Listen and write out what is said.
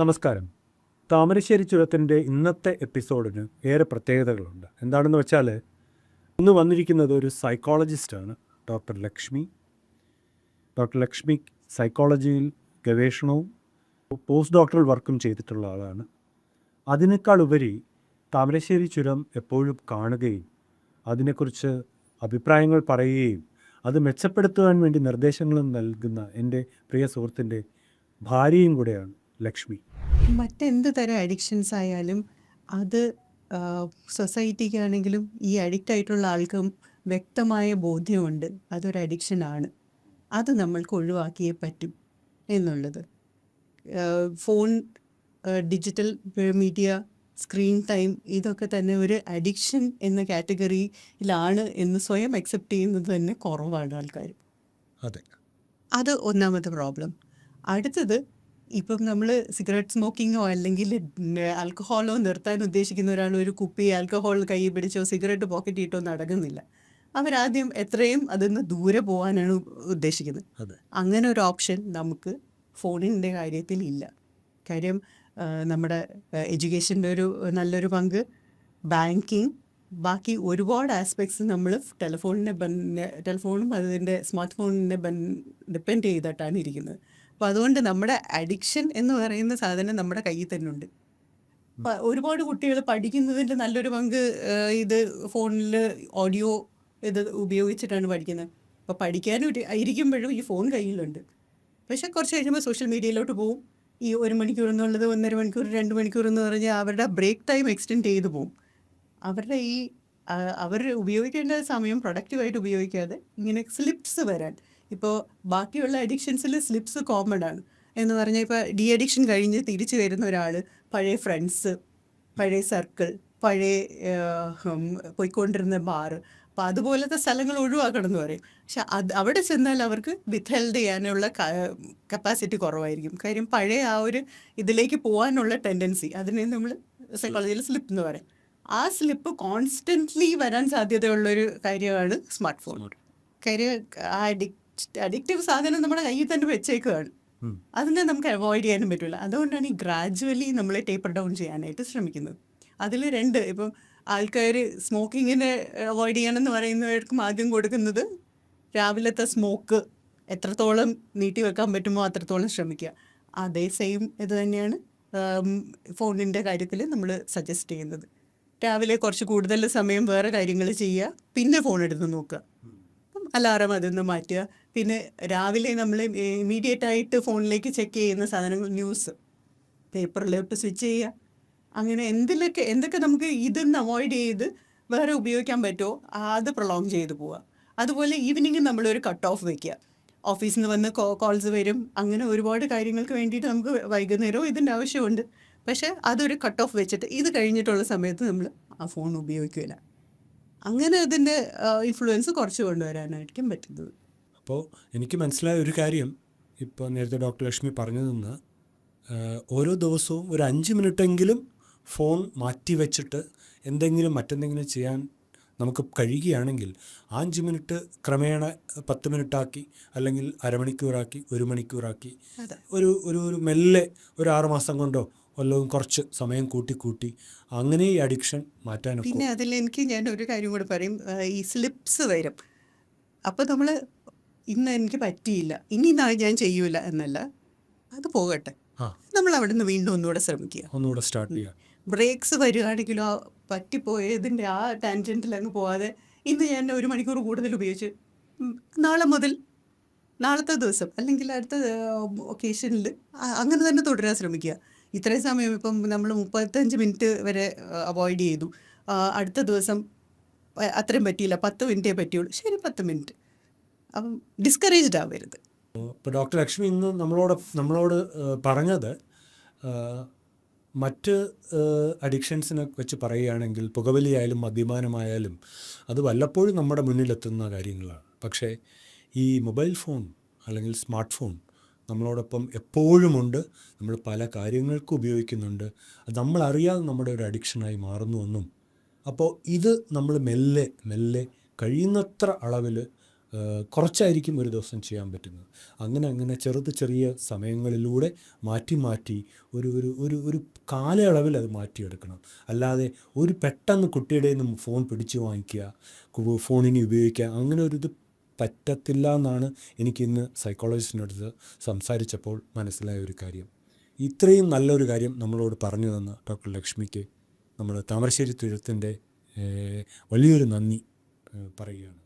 നമസ്കാരം. താമരശ്ശേരി ചുരത്തിന്റെ ഇന്നത്തെ എപ്പിസോഡിന് ഏറെ പ്രത്യേകതകളുണ്ട്. എന്താണെന്ന് വെച്ചാൽ ഇന്ന് വന്നിരിക്കുന്നത് ഒരു സൈക്കോളജിസ്റ്റാണ് ഡോക്ടർ ലക്ഷ്മി. ഡോക്ടർ ലക്ഷ്മി സൈക്കോളജിയിൽ ഗവേഷണവും പോസ്റ്റ് ഡോക്ടറൽ വർക്കും ചെയ്തിട്ടുള്ള ആളാണ്. അതിനേക്കാൾ ഉപരി താമരശ്ശേരി ചുരം എപ്പോഴും കാണുകയും അതിനെക്കുറിച്ച് അഭിപ്രായങ്ങൾ പറയുകയും അത് മെച്ചപ്പെടുത്തുവാൻ വേണ്ടി നിർദ്ദേശങ്ങളും നൽകുന്ന എന്റെ പ്രിയ സുഹൃത്തിന്റെ ഭാര്യയും കൂടെയാണ് ലക്ഷ്മി. മറ്റെന്ത് തരം അഡിക്ഷൻസ് ആയാലും അത് സൊസൈറ്റിക്കാണെങ്കിലും ഈ അഡിക്റ്റ് ആയിട്ടുള്ള ആൾക്കും വ്യക്തമായ ബോധ്യമുണ്ട്. അതൊരു അഡിക്ഷൻ ആണ്. അത് നമ്മൾക്ക് ഒഴിവാക്കിയേ പറ്റും എന്നുള്ളത്. Phone digital media screen time ഇതൊക്കെ തന്നെ ഒരു അഡിക്ഷൻ എന്ന കാറ്റഗറിയിലാണ് എന്ന് സ്വയം അക്സെപ്റ്റ് ചെയ്യുന്നത് തന്നെ കുറവാണ് ആൾക്കാർ അതെ. അത് ഒന്നാമത്തെ പ്രോബ്ലം അടുത്തത് ഇപ്പം നമ്മൾ സിഗരറ്റ് സ്മോക്കിങ്ങോ അല്ലെങ്കിൽ ആൽക്കഹോളോ നിർത്താൻ ഉദ്ദേശിക്കുന്ന ഒരാൾ ഒരു കുപ്പി ആൽക്കഹോൾ കൈ പിടിച്ചോ സിഗരറ്റ് പോക്കറ്റ് ഇട്ടോ നടക്കുന്നില്ല. അവരാദ്യം എത്രയും അതിന്ന് ദൂരെ പോകാനാണ് ഉദ്ദേശിക്കുന്നത്. അങ്ങനെ ഒരു ഓപ്ഷൻ നമുക്ക് ഫോണിന്റെ കാര്യത്തിൽ ഇല്ല. കാര്യം നമ്മുടെ എഡ്യൂക്കേഷന്റെ ഒരു നല്ലൊരു പങ്ക് ബാങ്കിങ് ബാക്കി ഒരുപാട് ആസ്പെക്ട്സ് നമ്മൾ ടെലിഫോണിനെ ടെലിഫോണും അതിന്റെ സ്മാർട്ട് ഫോണിനെ ഡിപ്പെൻഡ് ചെയ്തിട്ടാണ് ഇരിക്കുന്നത്. അപ്പോൾ അതുകൊണ്ട് നമ്മുടെ അഡിക്ഷൻ എന്ന് പറയുന്ന സാധനം നമ്മുടെ കയ്യിൽ തന്നെ ഉണ്ട്. ഒരുപാട് കുട്ടികൾ പഠിക്കുന്നതിന്റെ നല്ലൊരു പങ്ക് ഇത് ഫോണിൽ ഓഡിയോ ഇത് ഉപയോഗിച്ചിട്ടാണ് പഠിക്കുന്നത്. അപ്പോൾ പഠിക്കാനും ഇരി- ഇരിക്കുമ്പോഴും ഈ ഫോൺ കയ്യിലുണ്ട്. പക്ഷെ കുറച്ച് കഴിയുമ്പോൾ സോഷ്യൽ മീഡിയയിലോട്ട് പോകും ഈ ഒരു മണിക്കൂർ എന്നുള്ളത് ഒന്നര മണിക്കൂർ രണ്ട് മണിക്കൂർ എന്ന് പറഞ്ഞാൽ അവരുടെ ബ്രേക്ക് ടൈം എക്സ്റ്റെൻഡ് ചെയ്തു പോകും അവരുടെ ഈ അവർ ഉപയോഗിക്കേണ്ട സമയം പ്രൊഡക്റ്റീവായിട്ട് ഉപയോഗിക്കാതെ ഇങ്ങനെ സ്ലിപ്സ് വരാൻ. ഇപ്പോൾ ബാക്കിയുള്ള അഡിക്ഷൻസിൽ സ്ലിപ്സ് കോമൺ ആണ്. എന്ന് പറഞ്ഞാൽ ഇപ്പോൾ ഡി അഡിക്ഷൻ കഴിഞ്ഞ് തിരിച്ചു വരുന്ന ഒരാൾ പഴയ ഫ്രണ്ട്സ് പഴയ സർക്കിൾ പഴയ പോയിക്കൊണ്ടിരുന്ന ബാർ അപ്പോൾ അതുപോലത്തെ സ്ഥലങ്ങൾ ഒഴിവാക്കണം എന്ന് പറയും. പക്ഷെ അത് അവിടെ ചെന്നാൽ അവർക്ക് വിത്ത്ഹെൽഡ് ചെയ്യാനുള്ള കപ്പാസിറ്റി കുറവായിരിക്കും. കാര്യം പഴയ ആ ഒരു ഇതിലേക്ക് പോകാനുള്ള ടെൻഡൻസി അതിനെ നമ്മൾ സൈക്കോളജിയിൽ സ്ലിപ്പ് എന്ന് പറയും. ആ സ്ലിപ്പ് കോൺസ്റ്റന്റ്ലി വരാൻ സാധ്യതയുള്ളൊരു കാര്യമാണ് സ്മാർട്ട് ഫോൺ കാര്യം ആ അഡിക്റ്റ് അഡിക്റ്റീവ് സാധനം നമ്മുടെ കയ്യിൽ തന്നെ വെച്ചേക്കുകയാണ് അതിനെ നമുക്ക് അവോയ്ഡ് ചെയ്യാനും പറ്റില്ല അതുകൊണ്ടാണ് ഈ ഗ്രാജുവലി നമ്മൾ ടേപ്പർ ഡൗൺ ചെയ്യാനായിട്ട് ശ്രമിക്കുന്നത്. അതിൽ രണ്ട് ഇപ്പം ആൾക്കാർ സ്മോക്കിങ്ങിനെ അവോയ്ഡ് ചെയ്യണമെന്ന് പറയുന്നവർക്കും ആദ്യം കൊടുക്കുന്നത് രാവിലത്തെ സ്മോക്ക് എത്രത്തോളം നീട്ടി വെക്കാൻ പറ്റുമോ അത്രത്തോളം ശ്രമിക്കുക. അതേ സെയിം ഇത് തന്നെയാണ് ഫോണിന്റെ കാര്യത്തിൽ നമ്മൾ സജസ്റ്റ് ചെയ്യുന്നത്. രാവിലെ കുറച്ച് കൂടുതൽ സമയം വേറെ കാര്യങ്ങൾ ചെയ്യുക പിന്നെ ഫോൺ എടുത്ത് നോക്കുക. അലാറം അതൊന്ന് മാറ്റുക. പിന്നെ രാവിലെ നമ്മൾ ഇമീഡിയറ്റ് ആയിട്ട് ഫോണിലേക്ക് ചെക്ക് ചെയ്യുന്ന സാധനങ്ങൾ ന്യൂസ് പേപ്പറിലോട്ട് സ്വിച്ച് ചെയ്യുക. അങ്ങനെ എന്തിലൊക്കെ എന്തൊക്കെ നമുക്ക് ഇതൊന്ന് അവോയ്ഡ് ചെയ്ത് വേറെ ഉപയോഗിക്കാൻ പറ്റുമോ അത് പ്രൊളോങ് ചെയ്ത് പോവുക. അതുപോലെ ഈവനിങ് നമ്മളൊരു കട്ട് ഓഫ് വയ്ക്കുക ഓഫീസിൽ നിന്ന് വന്ന് കോൾസ് വരും. അങ്ങനെ ഒരുപാട് കാര്യങ്ങൾക്ക് വേണ്ടിയിട്ട് നമുക്ക് വൈകുന്നേരവും ഇതിന്റെ ആവശ്യമുണ്ട്. പക്ഷേ അതൊരു കട്ട് ഓഫ് വെച്ചിട്ട് ഇത് കഴിഞ്ഞിട്ടുള്ള സമയത്ത് നമ്മൾ ആ ഫോൺ ഉപയോഗിക്കില്ല അങ്ങനെ അതിന്റെ ഇൻഫ്ലുവൻസ് കുറച്ച് കൊണ്ടുവരാനായിരിക്കും പറ്റുന്നത്. അപ്പോൾ എനിക്ക് മനസ്സിലായ ഒരു കാര്യം ഇപ്പോൾ നേരത്തെ ഡോക്ടർ ലക്ഷ്മി പറഞ്ഞു നിന്ന് ഓരോ ദിവസവും ഒരു അഞ്ച് മിനിറ്റെങ്കിലും ഫോൺ മാറ്റി വെച്ചിട്ട് എന്തെങ്കിലും മറ്റെന്തെങ്കിലും ചെയ്യാൻ നമുക്ക് കഴിയുകയാണെങ്കിൽ ആ അഞ്ച് മിനിറ്റ് ക്രമേണ പത്ത് മിനിറ്റാക്കി അല്ലെങ്കിൽ അരമണിക്കൂറാക്കി ഒരു മണിക്കൂറാക്കി ഒരു ഒരു ഒരു മെല്ലെ ഒരു ആറ് മാസം കൊണ്ടോ വല്ലതും കുറച്ച് സമയം കൂട്ടി കൂട്ടി അങ്ങനെ ഈ അഡിക്ഷൻ മാറ്റാനൊക്കെ പിന്നെ അതിൽ എനിക്ക് ഞാൻ ഒരു കാര്യം കൂടി പറയും. ഈ സ്ലിപ്സ് വരും. അപ്പോൾ നമ്മൾ ഇന്ന് എനിക്ക് പറ്റിയില്ല ഇനി നാളെ ഞാൻ ചെയ്യൂല എന്നല്ല അത് പോകട്ടെ. നമ്മൾ അവിടെ നിന്ന് വീണ്ടും ഒന്നുകൂടെ ശ്രമിക്കുക. ഒന്നുകൂടെ സ്റ്റാർട്ട് ചെയ്യുക. ബ്രേക്സ് വരികയാണെങ്കിലോ ആ പറ്റിപ്പോയതിന്റെ ആ ടാൻജന്റിൽ അങ്ങ് പോവാതെ ഇന്ന് ഞാൻ ഒരു മണിക്കൂർ കൂടുതൽ ഉപയോഗിച്ച് നാളെ മുതൽ നാളത്തെ ദിവസം അല്ലെങ്കിൽ അടുത്ത ഒക്കേഷനിൽ അങ്ങനെ തന്നെ തുടരാൻ ശ്രമിക്കുക. ഇത്രയും സമയം ഇപ്പം നമ്മൾ മുപ്പത്തഞ്ച് മിനിറ്റ് വരെ അവോയ്ഡ് ചെയ്തു. അടുത്ത ദിവസം അത്രയും പറ്റിയില്ല. പത്ത് മിനിറ്റേ പറ്റിയുള്ളൂ. ശരി പത്ത് മിനിറ്റ്. അപ്പം ഡിസ്കറേജ്ഡ് ആവരുത്. ഇപ്പോൾ ഡോക്ടർ ലക്ഷ്മി ഇന്ന് നമ്മളോട് നമ്മളോട് പറഞ്ഞത് മറ്റ് അഡിക്ഷൻസിനെ വെച്ച് പറയുകയാണെങ്കിൽ പുകവലിയായാലും മദ്യപാനമായാലും അത് വല്ലപ്പോഴും നമ്മുടെ മുന്നിലെത്തുന്ന കാര്യങ്ങളാണ്. പക്ഷേ ഈ മൊബൈൽ ഫോൺ അല്ലെങ്കിൽ സ്മാർട്ട് ഫോൺ നമ്മളോടൊപ്പം എപ്പോഴുമുണ്ട്. നമ്മൾ പല കാര്യങ്ങൾക്കും ഉപയോഗിക്കുന്നുണ്ട്. അത് നമ്മളറിയാതെ നമ്മുടെ ഒരു അഡിക്ഷനായി മാറുന്നുവെന്നും അപ്പോൾ ഇത് നമ്മൾ മെല്ലെ മെല്ലെ കഴിയുന്നത്ര അളവിൽ കുറച്ചായിരിക്കും ഒരു ദിവസം ചെയ്യാൻ പറ്റുന്നത്. അങ്ങനെ അങ്ങനെ ചെറുത് ചെറിയ സമയങ്ങളിലൂടെ മാറ്റി മാറ്റി ഒരു ഒരു ഒരു ഒരു കാലയളവിൽ അത് മാറ്റിയെടുക്കണം. അല്ലാതെ ഒരു പെട്ടെന്ന് കുട്ടിയുടെ നിന്ന് ഫോൺ പിടിച്ചു വാങ്ങിക്കുക ഫോണിങ്ങി ഉപയോഗിക്കുക അങ്ങനെ ഒരു ഇത് പറ്റത്തില്ല എന്നാണ് എനിക്കിന്ന് സൈക്കോളജിസ്റ്റിന്റെ അടുത്ത് സംസാരിച്ചപ്പോൾ മനസ്സിലായ ഒരു കാര്യം. ഇത്രയും നല്ലൊരു കാര്യം നമ്മളോട് പറഞ്ഞു തന്ന ഡോക്ടർ ലക്ഷ്മിക്ക് നമ്മൾ താമരശ്ശേരി തുഴത്തിന്റെ വലിയൊരു നന്ദി പറയുകയാണ്.